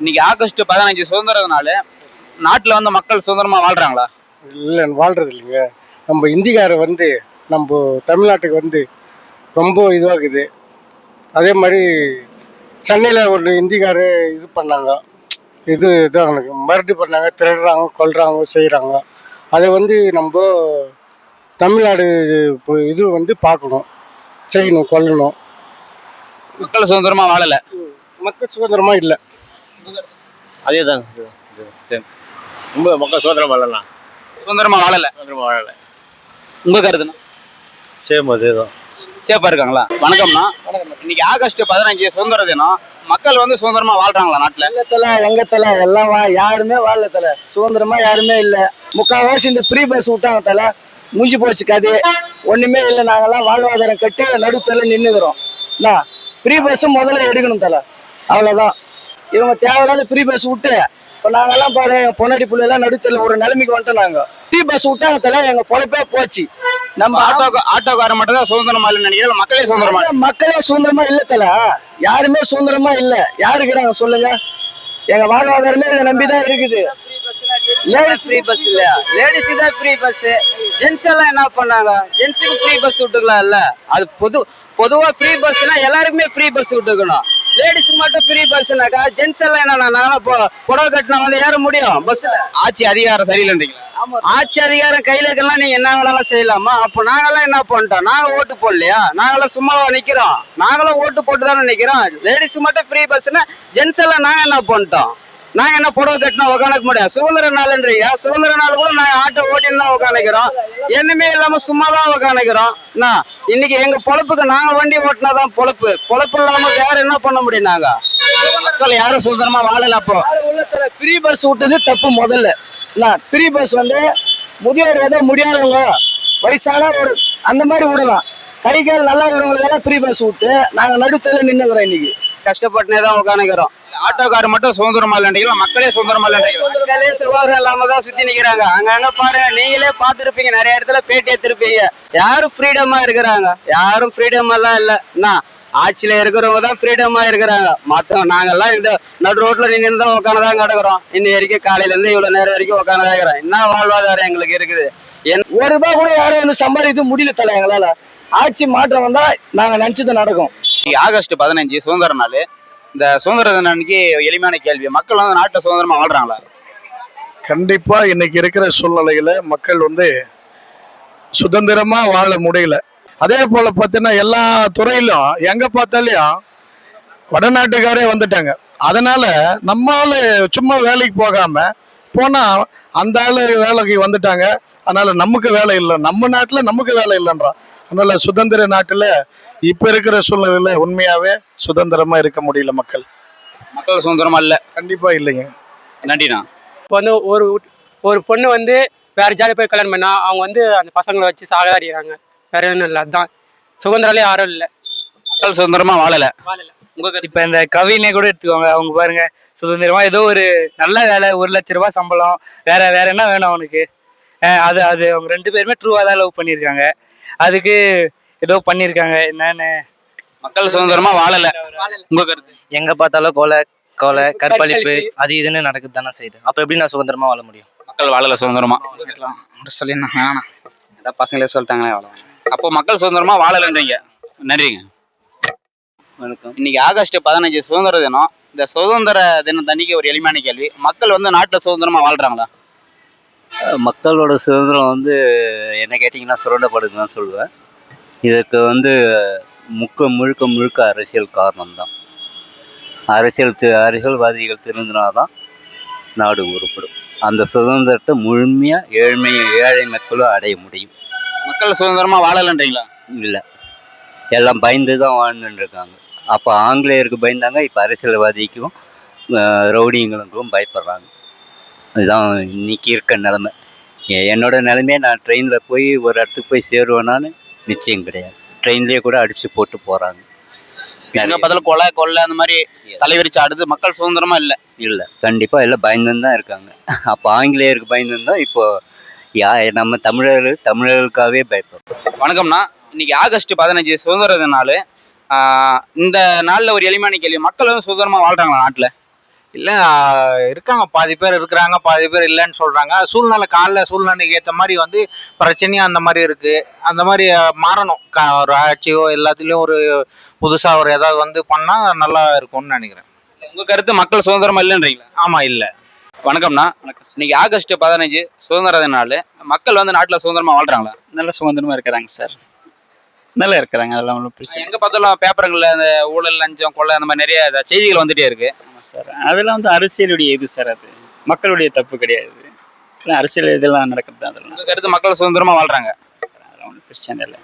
இன்னைக்கு ஆகஸ்ட் பதினஞ்சு சுதந்திர நாள் நாட்டுல வந்து மக்கள் சுதந்திரமா வாழ்றாங்களா? இல்லை வாழ்றது இல்லைங்க நம்ம இந்திக்காரர் வந்து நம்ம தமிழ்நாட்டுக்கு வந்து ரொம்ப இதுவாகுது. அதே மாதிரி சென்னையில் ஒரு இந்திக்காரு இது பண்ணாங்க. இது இதாக மறுபடி பண்ணாங்க திருடுறாங்க கொல்றாங்க செய்கிறாங்க அதை வந்து நம்ம தமிழ்நாடு இப்போ இது வந்து பார்க்கணும். செய்யணும் கொல்லணும். மக்கள் சுதந்திரமா வாழல? மக்கள் சுதந்திரமாக இல்லை. அதே தான் சேம் ரொம்ப மக்கள் சுதந்திரம் வாழலாம் சுதந்திரமா வாழல. சுதந்திரமா வாழல. உங்க கருத்துனா சேம் அதே தான் சேஃபா இருக்காங்களா? வணக்கம்ண்ணா. இன்னைக்கு ஆகஸ்ட் பதினஞ்சு சுதந்திர தினம். மக்கள் வந்து சுதந்திரமா வாழ்றாங்களா நாட்டுல? இல்லத்துல எங்கத்துல எல்லாம் வா யாருமே வாழல தல. சுதந்திரமா யாருமே இல்ல. முக்கால்வாசி இந்த ஃப்ரீ பஸ் விட்டாங்க தல. முடிஞ்சு போச்சு கதை. ஒண்ணுமே இல்லை. நாங்கெல்லாம் வாழ்வாதாரம் கட்டி நடுத்தல நின்னுக்கிறோம். என்ன ஃப்ரீ பஸ் முதல்ல எடுக்கணும் தல. அவ்வளவுதான். இவங்க தேவையில்லாத ஃப்ரீ பஸ் விட்டு இப்போ நாங்கெல்லாம் பாரு எங்க பொன்னாடி பிள்ளைலாம் நடுத்தல ஒரு நிலைமைக்கு வந்துட்டோம் நாங்க. ஃப்ரீ பஸ் விட்டாங்க தல எங்க பொழைப்பே போச்சு. நம்ம ஆட்டோ ஆட்டோக்காரன் மட்டும் தான் சுதந்திரமா இல்லைன்னு நினைக்கிறேன் மக்களே சுதந்திரமா இல்ல. மக்களே சுதந்திரமா இல்ல தல. யாருமே சுதந்திரமா இல்ல. யாரு இருக்கிறாங்க சொல்லுங்க. எங்க வாழ்வாதாரமே இதை நம்பிதான் இருக்குது. லேடிஸ் ஃப்ரீ பஸ் இல்ல. லேடிஸுக்கு தான் ஃப்ரீ பஸ் ஜென்ஸ் எல்லாம் என்ன பண்ணாங்க? ஜென்ஸுக்கு ஃப்ரீ பஸ் விட்டுக்கலாம்ல. அது பொது பொதுவா ஃப்ரீ பஸ்னா எல்லாருக்குமே ஃப்ரீ பஸ் விட்டுக்கணும். லேடிஸ்க்கு மட்டும் ஃப்ரீ பஸ்னாக்கா ஜென்ஸ் எல்லாம் என்ன நாங்களாம் இப்போ புடவை கட்டினா வந்து ஏற முடியும் பஸ்ல ஆட்சி அதிகாரம் சரியில்லைன்றீங்களா? ஆட்சி அதிகாரம் கையில இருக்கலாம் நீங்க என்ன வேணாலும் செய்யலாமா? அப்போ நாங்கெல்லாம் என்ன பண்ணிட்டோம்? நாங்க ஓட்டு போடலையா? நாங்களாம் சும்மாவா நிக்கிறோம்? நாங்களும் ஓட்டு போட்டு தானே நிக்கிறோம்? லேடிஸ் மட்டும் ஃப்ரீ பஸ்னா ஜென்ஸ் எல்லாம் நாங்க என்ன பண்ணிட்டோம்? நாங்க என்ன புடவை கட்டினா உட்காந்துக்க முடியாது. சுதந்திர நாள்ன்றீங்க சுதந்திர நாள் கூட நாங்க ஆட்டோ ஓட்டின்னு தான் உக்காந்துக்கிறோம். என்னமே இல்லாம சும்மா தான் உக்காந்துக்கிறோம். என்ன இன்னைக்கு எங்க பொழப்புக்கு நாங்க வண்டி ஓட்டினா தான் பொழப்பு. பொழப்பு இல்லாம வேற என்ன பண்ண முடியும் நாங்க? மக்கள் யாரும் சுதந்திரமா வாழல அப்போ. ஃப்ரீ பஸ் விட்டது தப்பு முதல்ல. என்ன ஃப்ரீ பஸ் வந்து முதியோர் ஏதோ முடியாதவங்க வயசான ஒரு அந்த மாதிரி விடலாம். கை கால் நல்லா இருக்கிறவங்களுக்கெல்லாம் ஃப்ரீ பஸ் விட்டு நாங்க நடுத்தல நின்னுக்கிறோம் இன்னைக்கு. கஷ்டப்பட்டுனே தான் உட்காந்துக்கிறோம் ஆட்டோக்காரர் மட்டும் சுதந்திரமா இல்லைன்றீங்களா மக்களே சுதந்திரமா இல்லைன்றீங்களா மக்களே சுகாதாரம் இல்லாம தான் சுத்தி நிக்கிறாங்க. அங்கங்க பாருங்க நீங்களே பாத்துருப்பீங்க நிறைய இடத்துல பேட்டி எடுத்திருப்பீங்க. யாரும் ஃப்ரீடமா இருக்கிறாங்க. யாரும் ஃப்ரீடம் எல்லாம் இல்ல. என்ன? ஆட்சியில இருக்கிறவங்க தான் ஃப்ரீடமா இருக்கிறாங்க. மத்தவங்க நாங்கெல்லாம் இந்த நடு ரோட்ல நின்று தான் உட்காந்துதான் கிடக்குறோம். இன்னி வரைக்கும் காலையில இருந்து இவ்வளவு நேரம் வரைக்கும் உட்காந்துதான் இருக்கிறோம் என்ன வாழ்வாதாரம் எங்களுக்கு இருக்குது? ஒரு ரூபாய் கூட யாரும் வந்து சம்பாதிக்க முடியல தல எங்களால. ஆட்சி மாற்றம் வந்தா நாங்க நினைச்சது நடக்கும். ஆகஸ்ட் பதினஞ்சு சுதந்திர நாள். இந்த சுதந்திர தினம் அன்னைக்கு எளிமையான கேள்வி. மக்கள் வந்து நாட்டை சுதந்திரமா வாழ்றாங்களா? கண்டிப்பா இன்னைக்கு இருக்கிற சூழ்நிலையில மக்கள் வந்து சுதந்திரமா வாழ முடியல. அதே போல பார்த்தீங்கன்னா எல்லா துறையிலும் எங்க பார்த்தாலையும் வடநாட்டுக்காரே வந்துட்டாங்க. அதனால நம்ம ஆளு சும்மா வேலைக்கு போகாம போனா அந்த ஆளு வேலைக்கு வந்துட்டாங்க. அதனால நமக்கு வேலை இல்லை. நம்ம நாட்டுல நமக்கு வேலை இல்லைன்றான். அதனால சுதந்திர நாட்டுல இப்ப இருக்கிற சூழ்நிலையில உண்மையாவே சுதந்திரமா இருக்க முடியல மக்கள். மக்கள் சுதந்திரமா இல்ல. கண்டிப்பா இல்லைங்க. நன்றிண்ணா. இப்போ வந்து ஒரு ஒரு பொண்ணு வந்து வேற ஜாதி போய் கல்யாணம் பண்ணா அவங்க வந்து அந்த பசங்களை வச்சு சாகடிக்கிறாங்க. வேற ஒன்றும் இல்லை அதுதான் சுதந்திரம்ல யாரும் இல்லை. மக்கள் சுதந்திரமா வாழல. வாழல. உங்க கருத்து இப்ப இந்த கவினை கூட எடுத்துக்கோங்க அவங்க பாருங்க. சுதந்திரமா ஏதோ ஒரு நல்ல வேலை ஒரு லட்ச ரூபாய் சம்பளம் வேற வேற என்ன வேணும் அவனுக்கு? அஹ் அது அது அவங்க ரெண்டு பேருமே ட்ரூவா தான் லவ் பண்ணியிருக்காங்க. அதுக்கு ஏதோ பண்ணியிருக்காங்க என்னன்னு. மக்கள் சுதந்திரமா வாழல. உங்க கருத்து? எங்க பார்த்தாலும் கொலை கொலை கற்பழிப்பு. அது இதுன்னு நடக்குது தானே செய்யுது. அப்ப எப்படி நான் சுதந்திரமா வாழ முடியும்? மக்கள் வாழல சுதந்திரமா? சொல்லினா வேணாம். பசங்களே சொல்லிட்டாங்களே அவ்வளோ அப்போ மக்கள் சுதந்திரமா வாழலன்றீங்க. நன்றிங்க. வணக்கம். இன்னைக்கு ஆகஸ்ட் பதினஞ்சு சுதந்திர தினம். இந்த சுதந்திர தினம் தண்ணிக்கு ஒரு எளிமையான கேள்வி. மக்கள் வந்து நாட்டுல சுதந்திரமா வாழ்றாங்களா? மக்களோட சுதந்திரம் வந்து என்ன கேட்டிங்கன்னா சுரண்டப்படுதுன்னு தான் சொல்லுவேன். இதற்கு வந்து முக்க முழுக்க முழுக்க அரசியல் காரணம்தான். அரசியல் தி- அரசியல்வாதிகள் திருந்தினாதான் நாடு உருப்படும். அந்த சுதந்திரத்தை முழுமையாக ஏழ்மை ஏழை மக்களும் அடைய முடியும். மக்கள் சுதந்திரமா வாழலன்றீங்களா? இல்லை. எல்லாம் பயந்து தான் வாழ்ந்துட்டு இருக்காங்க அப்போ ஆங்கிலேயருக்கு பயந்தாங்க இப்போ அரசியல்வாதிக்கும் ரவுடிங்களுக்கும் பயப்படுறாங்க. இதுதான் இன்னைக்கு இருக்க நிலமை. என்னோட நிலைமையே நான் ட்ரெயினில் போய் ஒரு இடத்துக்கு போய் சேருவேனான்னு நிச்சயம் கிடையாது. ட்ரெயின்லேயே கூட அடித்து போட்டு போகிறாங்க எங்க பார்த்தாலும் கொலை கொள்ளை அந்த மாதிரி தலைவிரிச்சு ஆடுது. மக்கள் சுதந்திரமா இல்ல. இல்லை. கண்டிப்பாக எல்லாம் பயந்துன்னு தான் இருக்காங்க. அப்போ ஆங்கிலேயருக்கு பயந்துன்னு தான் இப்போ யா நம்ம தமிழர்கள் தமிழர்களுக்காகவே பயப்படுறோம் வணக்கம்ண்ணா. இன்னைக்கு ஆகஸ்ட் பதினஞ்சு சுதந்திர நாள். இந்த நாள்ல ஒரு எளிமையான கேள்வி. மக்கள் வந்து சுதந்திரமா வாழ்றாங்களா நாட்டுல? இல்லை இருக்காங்க. பாதி பேர் இருக்கிறாங்க பாதி பேர் இல்லைன்னு சொல்கிறாங்க சூழ்நிலை கால சூழ்நிலைக்கு ஏற்ற மாதிரி வந்து பிரச்சனையும் அந்த மாதிரி இருக்குது அந்த மாதிரி மாறணும். கா ஒரு ஆட்சியோ எல்லாத்துலேயும் ஒரு புதுசாக ஒரு ஏதாவது வந்து பண்ணால் நல்லா இருக்கும்னு நினைக்கிறேன். உங்க கருத்து மக்கள் சுதந்திரமா இல்லைன்றீங்களா? ஆமாம் இல்லை. வணக்கம்ண்ணா. இன்னைக்கு ஆகஸ்ட் பதினஞ்சு சுதந்திர தின நாள். மக்கள் வந்து நாட்டுல சுதந்திரமா வாழ்றாங்களா? நல்ல சுதந்திரமா இருக்கிறாங்க சார். நல்லா இருக்கிறாங்க அதெல்லாம் ஒன்றும் பிரச்சனை எங்க பார்த்தாலும் பேப்பருங்கள்ல இந்த ஊழல் லஞ்சம் கொள்ளை அந்த மாதிரி நிறைய செய்திகள் வந்துட்டே இருக்கு. இல்லை சார் அதெல்லாம் வந்து அரசியலுடைய இது சார் அது. மக்களுடைய தப்பு கிடையாது. அரசியல் இதெல்லாம் நடக்கிறது தான் அதெல்லாம். கருத்து மக்கள் சுதந்திரமா வாழ்றாங்க. அதெல்லாம் ஒன்றும் பிரச்சனை இல்லை.